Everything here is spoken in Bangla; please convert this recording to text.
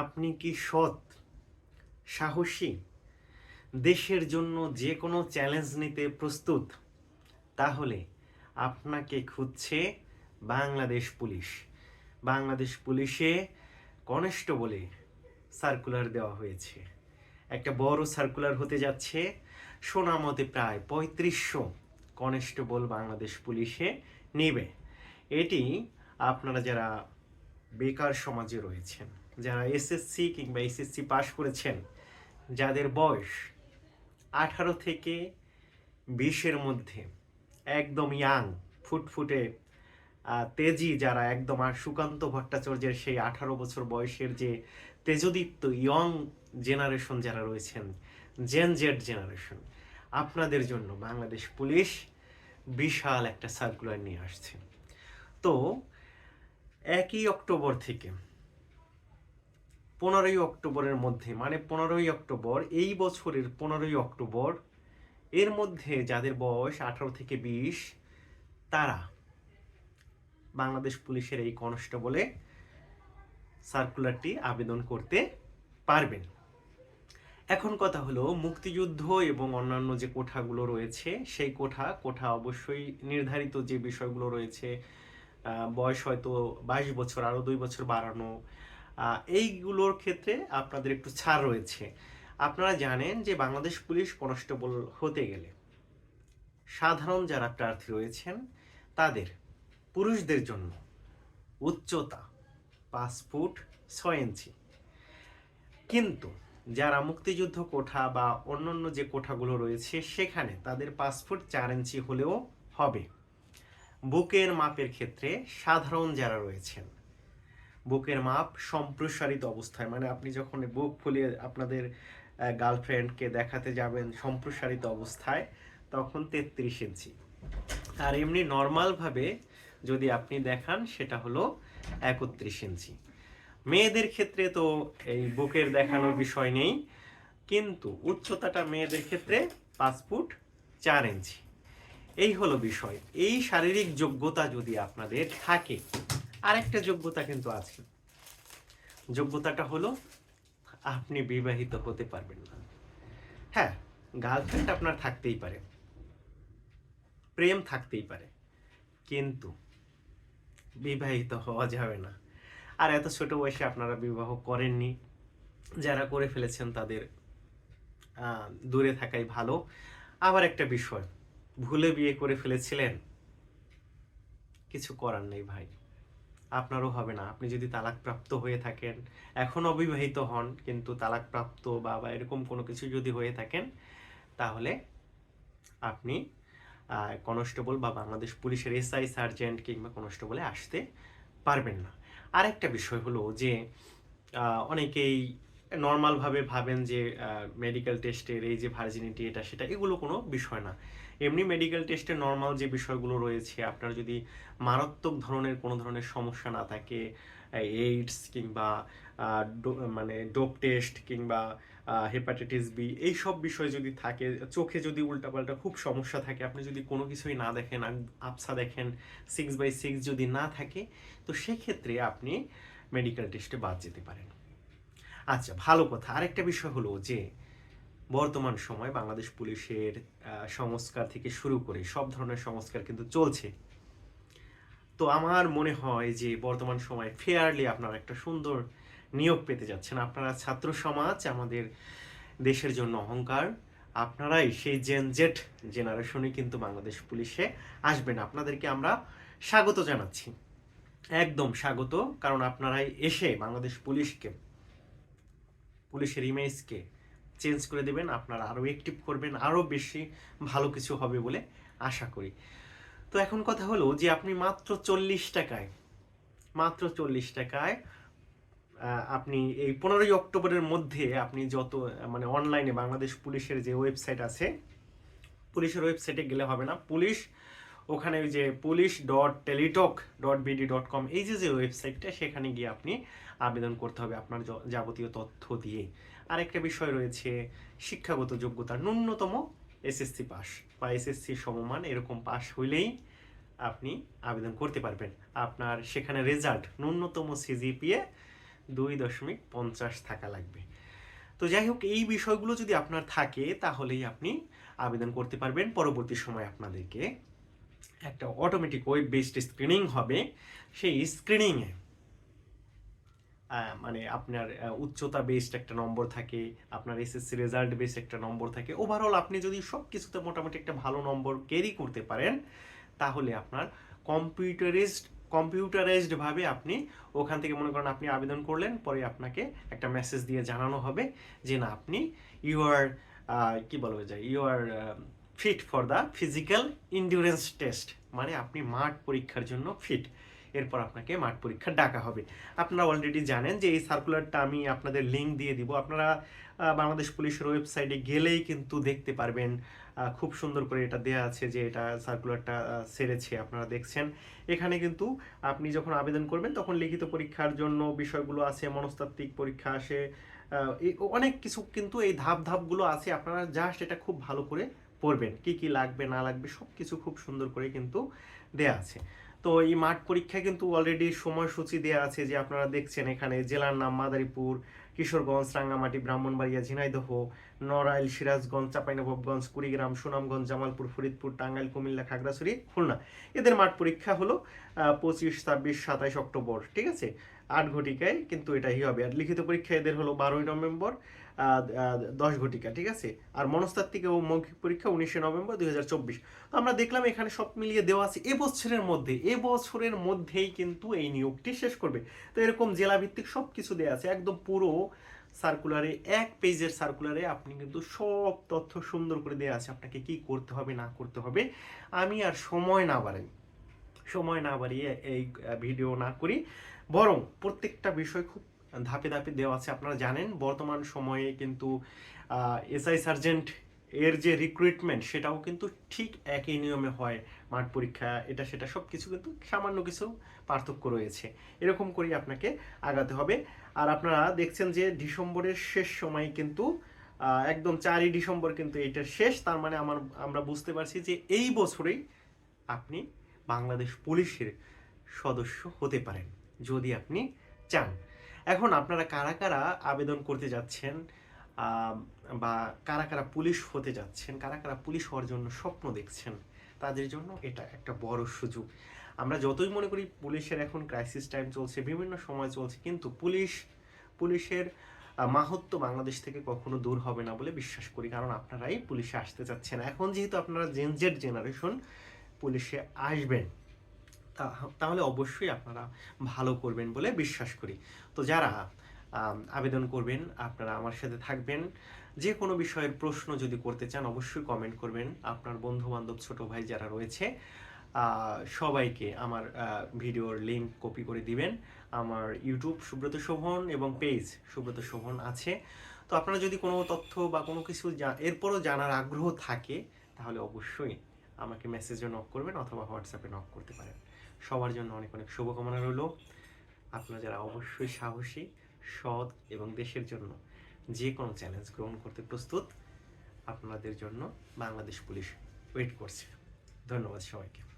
আপনি কি সৎ, সাহসী? দেশের জন্য যে কোনো চ্যালেঞ্জ নিতে প্রস্তুত, তাহলে আপনাকে খুঁজছে বাংলাদেশ পুলিশ। বাংলাদেশ পুলিশে কনস্টেবলে সার্কুলার দেওয়া হয়েছে। একটা বড় সার্কুলার হতে যাচ্ছে। সোনামতে প্রায় পঁয়ত্রিশশো কনস্টেবল বাংলাদেশ পুলিশে নেবে। এটি আপনারা যারা বেকার সমাজে রয়েছেন যারা এসএসসি কিংবা এসএসসি পাশ করেছেন, যাদের বয়স আঠারো থেকে বিশের মধ্যে, একদম ইয়াং ফুটফুটে তেজি যারা একদম আর সুকান্ত ভট্টাচার্যের সেই আঠারো বছর বয়সের যে তেজদীপ্ত ইয়ং জেনারেশন যারা রয়েছেন জেন জেড জেনারেশন আপনাদের জন্য বাংলাদেশ পুলিশ বিশাল একটা সার্কুলার নিয়ে আসছে। তো, একই অক্টোবর থেকে পনেরোই অক্টোবরের মধ্যে মানে পনেরোই অক্টোবর, এই বছরের পনেরোই অক্টোবর, এর মধ্যে যাদের বয়স আঠারো থেকে বিশ, তারা বাংলাদেশ পুলিশের এই কনস্টেবলে সার্কুলারটি আবেদন করতে পারবেন। এখন কথা হলো মুক্তিযুদ্ধ এবং অন্যান্য যে কোঠাগুলো রয়েছে, সেই কোঠা কোঠা অবশ্যই নির্ধারিত যে বিষয়গুলো রয়েছে বয়স হয়তো বাইশ বছর, আরও দুই বছর বাড়ানো এইগুলোর ক্ষেত্রে আপনাদের একটু ছাড় রয়েছে। আপনারা জানেন যে বাংলাদেশ পুলিশ কনস্টেবল হতে গেলে সাধারণ যারা প্রার্থী রয়েছেন, তাদের পুরুষদের জন্য উচ্চতা ফুট ছয় ইঞ্চি। কিন্তু যারা মুক্তিযুদ্ধ কোঠা বা অন্যান্য যে কোঠাগুলো রয়েছে, সেখানে তাদের ফুট চার ইঞ্চি হলেও হবে। বুকের মাপের ক্ষেত্রে সাধারণ যারা রয়েছেন বুকের মাপ সম্প্রসারিত অবস্থায়। মানে আপনি যখন বুক ফুলিয়ে আপনাদের গার্লফ্রেন্ডকে দেখাতে যাবেন সম্প্রসারিত অবস্থায়, তখন তেত্রিশ ইঞ্চি। আর এমনি নর্মালভাবে যদি আপনি দেখান, সেটা হলো একত্রিশ ইঞ্চি। মেয়েদের ক্ষেত্রে তো এই বুকের দেখানোর বিষয় নেই, কিন্তু উচ্চতাটা মেয়েদের ক্ষেত্রে পাঁচ ফুট চার ইঞ্চি। এই হলো বিষয়। এই শারীরিক যোগ্যতা যদি আপনাদের থাকে আরেকটা যোগ্যতা কিন্তু আছে। যোগ্যতাটা হলো আপনি বিবাহিত হতে পারবেন না। হ্যাঁ গার্লফ্রেন্ড আপনার থাকতেই পারে। প্রেম থাকতেই পারে। কিন্তু বিবাহিত হওয়া যাবে না। আর এত ছোট বয়সে আপনারা বিবাহ করেননি। যারা করে ফেলেছেন তাদের দূরে থাকাই ভালো। আবার একটা বিষয়, ভুলে বিয়ে করে ফেলেছিলেন? কিছু করার নেই ভাই। আপনারও হবে না। আপনি যদি তালাকপ্রাপ্ত হয়ে থাকেন, এখন অবিবাহিত হন, কিন্তু তালাকপ্রাপ্ত বা বা এরকম কোনো কিছু যদি হয়ে থাকেন, তাহলে আপনি কনস্টেবল বা, বাংলাদেশ পুলিশের এসআই সার্জেন্ট কিংবা কনস্টেবলে আসতে পারবেন না। আরেকটা বিষয় হলো যে অনেকেই নর্মালভাবে ভাবেন যে মেডিকেল টেস্টের এই যে ভার্জিনিটি এটা, সেটা, এগুলো কোনো বিষয় না। এমনি মেডিকেল টেস্টে নর্মাল যে বিষয়গুলো রয়েছে, আপনার যদি মারাত্মক ধরনের কোনো ধরনের সমস্যা না থাকে এইডস কিংবা মানে ডোপ টেস্ট কিংবা হেপাটাইটিস বি এই সব বিষয় যদি থাকে, চোখে যদি উল্টাপাল্টা খুব সমস্যা থাকে, আপনি যদি কোনো কিছুই না দেখেন আবসা দেখেন সিক্স বাই সিক্স যদি না থাকে, তো সেক্ষেত্রে আপনি মেডিকেল টেস্টে বাদ যেতে পারেন। আচ্ছা ভালো কথা। আরেকটা বিষয় হলো যে, বর্তমান সময় বাংলাদেশ পুলিশের সংস্কার থেকে শুরু করে সব ধরনের সংস্কার কিন্তু চলছে। তো আমার মনে হয় যে, বর্তমান সময় ফেয়ারলি আপনারা একটা সুন্দর নিয়োগ পেতে যাচ্ছেন। আপনারা ছাত্র সমাজ, আমাদের দেশের জন্য অহংকার, আপনারাই সেই জেন জেট জেনারেশনে কিন্তু বাংলাদেশ পুলিশে আসবেন। আপনাদেরকে আমরা স্বাগত জানাচ্ছি। একদম স্বাগত, কারণ আপনারাই এসে বাংলাদেশ পুলিশকে পুলিশের ইমেজকে চেঞ্জ করে দেবেন, আপনারা আরও অ্যাক্টিভ করবেন আরও বেশি ভালো কিছু হবে বলে আশা করি। তো এখন কথা হলো যে আপনি মাত্র চল্লিশ টাকায়, মাত্র চল্লিশ টাকায় আপনি এই পনেরোই অক্টোবরের মধ্যে আপনি যত মানে অনলাইনে বাংলাদেশ পুলিশের যে ওয়েবসাইট আছে, পুলিশের ওয়েবসাইটে গেলে হবে না। পুলিশ ওখানে ওই যে police dot teletalk dot BD dot com এই যে যে ওয়েবসাইটটা সেখানে গিয়ে আপনি আবেদন করতে হবে আপনার যাবতীয় তথ্য দিয়ে। আরেকটা বিষয় রয়েছে, শিক্ষাগত যোগ্যতা ন্যূনতম এসএসসি পাস বা এসএসসি সমমান এরকম পাস হইলেই আপনি আবেদন করতে পারবেন। আপনার সেখানে রেজাল্ট ন্যূনতম সিজিপিএ দুই দশমিক পঞ্চাশ থাকা লাগবে। তো যাই হোক, এই বিষয়গুলো যদি আপনার থাকে, তাহলেই আপনি আবেদন করতে পারবেন। পরবর্তী সময় আপনাদেরকে একটা অটোমেটিক ওয়েব বেসড স্ক্রিনিং হবে, সেই স্ক্রিনিংয়ে মানে আপনার উচ্চতা বেসড একটা নম্বর থাকে, আপনার এসএসসি রেজাল্ট বেসড একটা নম্বর থাকে ওভারঅল আপনি যদি সব কিছুতে মোটামুটি একটা ভালো নম্বর ক্যারি করতে পারেন, তাহলে আপনার কম্পিউটারাইজড কম্পিউটারাইজড ভাবে আপনি ওখান থেকে মনে করেন আপনি আবেদন করলেন, পরে আপনাকে একটা মেসেজ দিয়ে জানানো হবে যে না, আপনি ইউ আর কি বলা যায় you are fit for the physical endurance test মানে আপনি মাঠ পরীক্ষার জন্য ফিট এরপর আপনাকে মাঠ পরীক্ষা ডাকা হবে। আপনারা অলরেডি জানেন যে এই সার্কুলারটা আমি আপনাদের লিঙ্ক দিয়ে দিব। আপনারা বাংলাদেশ পুলিশের ওয়েবসাইটে গেলেই কিন্তু দেখতে পারবেন খুব সুন্দর করে এটা দেয়া আছে যে এটা সার্কুলারটা সেরেছে, আপনারা দেখছেন। এখানে কিন্তু আপনি যখন আবেদন করবেন, তখন লিখিত পরীক্ষার জন্য বিষয়গুলো আছে, মনস্তাত্ত্বিক পরীক্ষা আসে অনেক কিছু কিন্তু এই ধাপ ধাপগুলো আছে। আপনারা জাস্ট এটা খুব ভালো করে পড়বেন, কি কি লাগবে, না লাগবে সব কিছু খুব সুন্দর করে কিন্তু দেয়া আছে। তো এই মাঠ পরীক্ষায় কিন্তু অলরেডি সময়সূচি দেওয়া আছে যে আপনারা দেখছেন এখানে জেলার নাম মাদারীপুর, কিশোরগঞ্জ, রাঙ্গামাটি, ব্রাহ্মণবাড়িয়া, ঝিনাইদহ, নড়াইল, সিরাজগঞ্জ, চাঁপাইনবাবগঞ্জ, কুড়িগ্রাম, সুনামগঞ্জ, জামালপুর, ফরিদপুর, টাঙ্গাইল, কুমিল্লা, খাগড়াছড়ি, খুলনা। এদের মাঠ পরীক্ষা হলো পঁচিশ, ছাব্বিশ, সাতাইশ অক্টোবর, ঠিক আছে? আট ঘটিকায় কিন্তু এটাই হবে। আর লিখিত পরীক্ষা এদের হলো বারোই নভেম্বর দশ ঘটিকা, ঠিক আছে? আর মনস্তাত্ত্বিক এবং মৌখিক পরীক্ষা উনিশে নভেম্বর দুই হাজার চব্বিশ। তো আমরা দেখলাম এখানে সব মিলিয়ে দেওয়া আছে এবছরের মধ্যে এবছরের মধ্যেই কিন্তু এই নিয়োগটি শেষ করবে। তো এরকম জেলাভিত্তিক সব কিছু দেওয়া আছে, একদম পুরো সার্কুলারে এক পেজের সার্কুলারে আপনি কিন্তু সব তথ্য সুন্দর করে দেওয়া আছে, আপনাকে কি করতে হবে, না করতে হবে। আমি আর সময় না বাড়াই, সময় না বাড়িয়ে এই ভিডিও না করি। বরং প্রত্যেকটা বিষয় খুব ধাপে ধাপে দেওয়া আছে। আপনারা জানেন, বর্তমান সময়ে কিন্তু এসআই সার্জেন্ট এর যে রিক্রুটমেন্ট সেটাও কিন্তু ঠিক একই নিয়মে হয় মাঠ পরীক্ষা। এটা, সেটা সব কিছু কিন্তু সামান্য কিছু পার্থক্য রয়েছে। এরকম করেই আপনাকে আগাতে হবে। আর আপনারা দেখছেন যে ডিসেম্বরের শেষ সময় কিন্তু একদম চারই ডিসেম্বর কিন্তু এইটার শেষ। তার মানে আমার, আমরা বুঝতে পারছি যে এই বছরেই আপনি বাংলাদেশ পুলিশের সদস্য হতে পারেন। যদি আপনি চান। এখন আপনারা কারা কারা আবেদন করতে যাচ্ছেন বা কারা কারা পুলিশ হতে যাচ্ছেন কারা কারা পুলিশ হওয়ার জন্য স্বপ্ন দেখছেন তাদের জন্য এটা একটা বড় সুযোগ। আমরা যতই মনে করি পুলিশের এখন ক্রাইসিস টাইম চলছে বিভিন্ন সময় চলছে কিন্তু পুলিশ পুলিশের আহ, মাহাত্ম্য বাংলাদেশ থেকে কখনো দূর হবে না বলে বিশ্বাস করি কারণ আপনারাই পুলিশে আসতে চাচ্ছেন। এখন যেহেতু আপনারা জেনজেড জেনারেশন পুলিশে আসবেন। তাহলে অবশ্যই আপনারা ভালো করবেন বলে বিশ্বাস করি। তো যারা আবেদন করবেন, আপনারা আমার সাথে থাকবেন। যে কোনো বিষয়ের প্রশ্ন যদি করতে চান, অবশ্যই কমেন্ট করবেন। আপনার বন্ধু বান্ধব ছোট ভাই যারা রয়েছে সবাইকে আমার ভিডিওর লিঙ্ক কপি করে দিবেন। আমার ইউটিউব সুব্রত শোভন এবং পেজ সুব্রত শোভন আছে। তো আপনারা যদি কোনো তথ্য বা কোনো কিছু এরপরও জানার আগ্রহ থাকে, তাহলে অবশ্যই আমাকে মেসেজে নক করবেন অথবা হোয়াটসঅ্যাপে নক করতে পারেন। সবার জন্য অনেক অনেক শুভকামনা রইল। আপনারা যারা অবশ্যই সাহসী, সৎ এবং দেশের জন্য যে কোনো চ্যালেঞ্জ গ্রহণ করতে প্রস্তুত, আপনাদের জন্য বাংলাদেশ পুলিশ ওয়েট করছে। ধন্যবাদ সবাইকে।